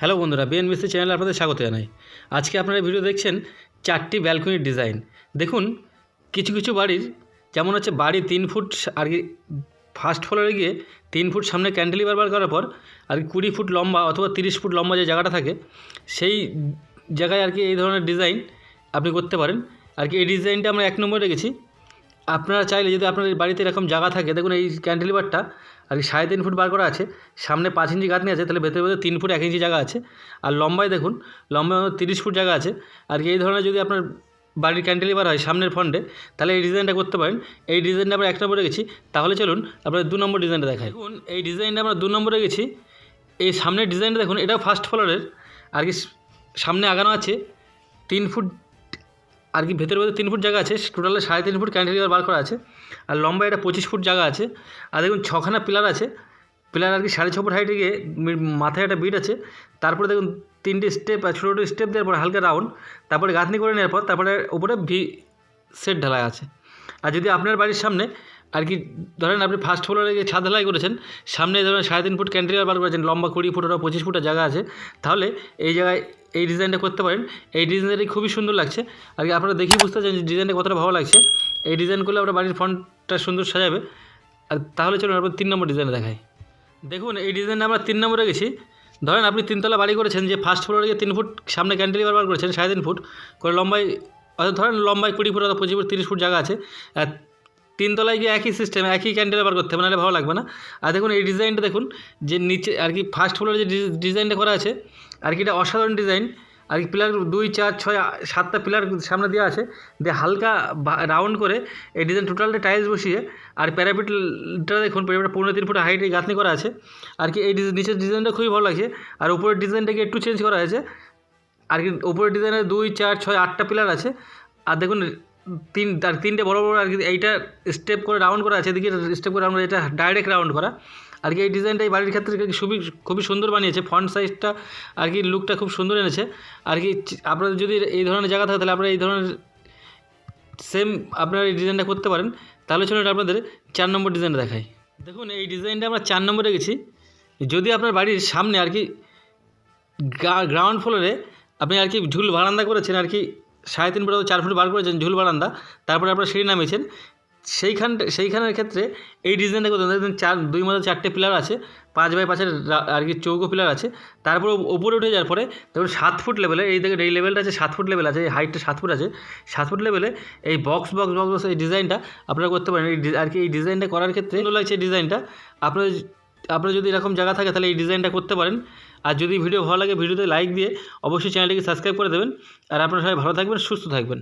Hello বন্ধুরা BNBC চ্যানেলে আপনাদের স্বাগত জানাই। আজকে আপনারা ভিডিও দেখছেন চারটি ব্যালকনির ডিজাইন দেখুন, কিছু কিছু বাড়ির, যেমন হচ্ছে বাড়ি তিন ফুট আর কি ফার্স্ট ফ্লোরে গিয়ে তিন ফুট সামনে ক্যান্টিলিভার বার করার পর আর কি কুড়ি ফুট লম্বা অথবা তিরিশ ফুট লম্বা যে জায়গাটা থাকে, সেই জায়গায় আর কি এই ধরনের ডিজাইন আপনি করতে পারেন। আর কি এই ডিজাইনটা আমরা এক নম্বরে রেখেছি আপনারা চাইলে যদি আপনাদের বাড়িতে এরকম জায়গা থাকে, দেখুন এই ক্যান্টিলিভারটা, আর কি সাড়ে তিন ফুট বার করা আছে, সামনে পাঁচ ইঞ্চি গাঁথনি আছে, তাহলে ভেতরে ভেতরে তিন ফুট, এক ইঞ্চি জায়গা আছে, আর লম্বায় দেখুন, লম্বায় তিরিশ ফুট জায়গা আছে, আর এই ধরনের যদি আপনার বাড়ির ক্যান্টিলিভার হয় সামনের ফ্রন্টে তাহলে এই ডিজাইনটা করতে পারেন। এই ডিজাইনটা আমরা এক নম্বরে গেছি, তাহলে চলুন আপনাদের দু নম্বর ডিজাইনটা দেখাই। দেখুন, এই ডিজাইনটা আমরা দু নম্বরে গেছি, এই সামনের ডিজাইনটা দেখুন, এটাও ফার্স্ট ফ্লোরের আর কি সামনে আগানো আছে, তিন ফুট আর কি ভেতরে ভেতরে তিন ফুট জায়গা আছে, টোটালে সাড়ে তিন ফুট ক্যান্টিলিভার বার করা আছে, আর লম্বা এটা পঁচিশ ফুট জায়গা আছে, আর দেখুন ছখানা পিলার আছে পিলার আর কি সাড়ে ছ ফুট হাইটে গিয়ে মাথায় একটা বিট আছে, তারপরে দেখুন তিনটে স্টেপ আর ছোটো ছোটো স্টেপ দেওয়ার পর হালকা রাউন্ড তারপরে গাঁথনি করে নেওয়ার পর তারপরে উপরে ভি সেট ঢালাই আছে, আর যদি আপনার বাড়ির সামনে আর কি ধরেন আপনি ফার্স্ট ফ্লোরে গিয়ে ছাদ ঢালাই করেছেন, সামনে ধরেন সাড়ে তিন ফুট ক্যান্টিলিভার বার করেছেন, লম্বা কুড়ি ফুট ওটা পঁচিশ ফুটের জায়গা আছে, তাহলে এই জায়গায় এই ডিজাইনটা করতে পারেন। এই ডিজাইনটি খুবই সুন্দর লাগছে। আর আপনারা দেখেই বুঝতে পারছেন যে ডিজাইনটা কতটা ভালো লাগছে। এই ডিজাইন করলে আপনার বাড়ির ফ্রন্টটা সুন্দর সাজাবে। আর তাহলে চলুন আপনার তিন নম্বর ডিজাইনে দেখাই। দেখুন, এই ডিজাইনটা আমরা তিন নম্বরে গেছি। ধরেন আপনি তিনতলা বাড়ি করেছেন যে ফার্স্ট ফ্লোরে গিয়ে তিন ফুট সামনে ক্যান্টিলিভার বার করেছেন, সাড়ে তিন ফুট। করে লম্বায়, অর্থাৎ ধরেন লম্বায় কুড়ি ফুট অথবা পঁচিশ ফুট, তিরিশ ফুট জায়গা আছে। তিনতলায় গিয়ে একই সিস্টেম একই ক্যান্টিলিভার বার করতে হবে, নাহলে ভালো লাগবে না। আর দেখুন, এই ডিজাইনটা দেখুন, যে নিচে আর কি ফার্স্ট ফ্লোরে যে ডিজাইনটা করা আছে, আর কি এটা অসাধারণ ডিজাইন আর কি পিলার দুই, চার, ছয়, সাতটা পিলার সামনে দেওয়া আছে, দিয়ে হালকা রাউন্ড করে এই ডিজাইন টোটালটা টাইলস বসিয়ে, আর প্যারাপিটটা দেখুন প্যারাপিটটা পনেরো তিন ফুট হাইটে গাঁথনি করা আছে। আর কি এই নিচের ডিজাইনটা খুবই ভালো লাগছে, আর উপরের ডিজাইনটাকে একটু চেঞ্জ করা হয়েছে। আর কি উপরের ডিজাইনে দুই, চার, ছয়, আটটা পিলার আছে। আর দেখুন তিন আর তিনটে বড় বড় আর কি, এইটা স্টেপ করে রাউন্ড করা আছে এদিকে স্টেপ করে রাউন্ড এটা ডাইরেক্ট রাউন্ড করা। আর কি এই ডিজাইনটা এই বাড়ির ক্ষেত্রে খুবই খুবই সুন্দর বানিয়েছে ফ্রন্ট সাইজটা আর কি লুকটা খুব সুন্দর এনেছে। আর কি আপনাদের যদি এই ধরনের জায়গা থাকে, তাহলে আপনারা এই ধরনের সেম আপনারা এই ডিজাইনটা করতে পারেন। তাহলে চলুন এটা আপনাদের চার নম্বর ডিজাইনটা দেখাই। দেখুন, এই ডিজাইনটা আমরা চার নম্বরে গেছি। যদি আপনার বাড়ির সামনে আর কি গ্রাউন্ড ফ্লোরে আপনি আর কি ঝুল বারান্দা করেছেন, আর কি সাড়ে তিন ফুট চার ফুট বার করেছেন ঝুল বারান্দা তারপরে আপনার সিঁড়ি নামিয়েছেন। সেইখান সেইখানের ক্ষেত্রে এই ডিজাইনটা করতে চার দুই মধ্যে চারটে পিলার আছে পাঁচ বাই পাঁচের আর কি চৌকো পিলার আছে। তারপরে ওপরে উঠে যাওয়ার পরে দেখুন সাত ফুট লেভেলে এই দেখুন এই লেভেলটা আছে সাত ফুট লেভেল আছে এই হাইটটা সাত ফুট আছে। সাত ফুট লেভেলে এই বক্স বক্স বক্স বক্স এই ডিজাইনটা আপনারা করতে পারেন। এই আর কি এই ডিজাইনটা করার ক্ষেত্রে ভালো লাগছে এই ডিজাইনটা আপনার আপনার যদি এরকম জায়গা থাকে তাহলে এই ডিজাইনটা করতে পারেন। আর যদি ভিডিও ভালো লাগে, ভিডিওতে লাইক দিয়ে অবশ্যই চ্যানেলটিকে সাবস্ক্রাইব করে দেবেন। আর আপনারা সবাই ভালো থাকবেন, সুস্থ থাকবেন।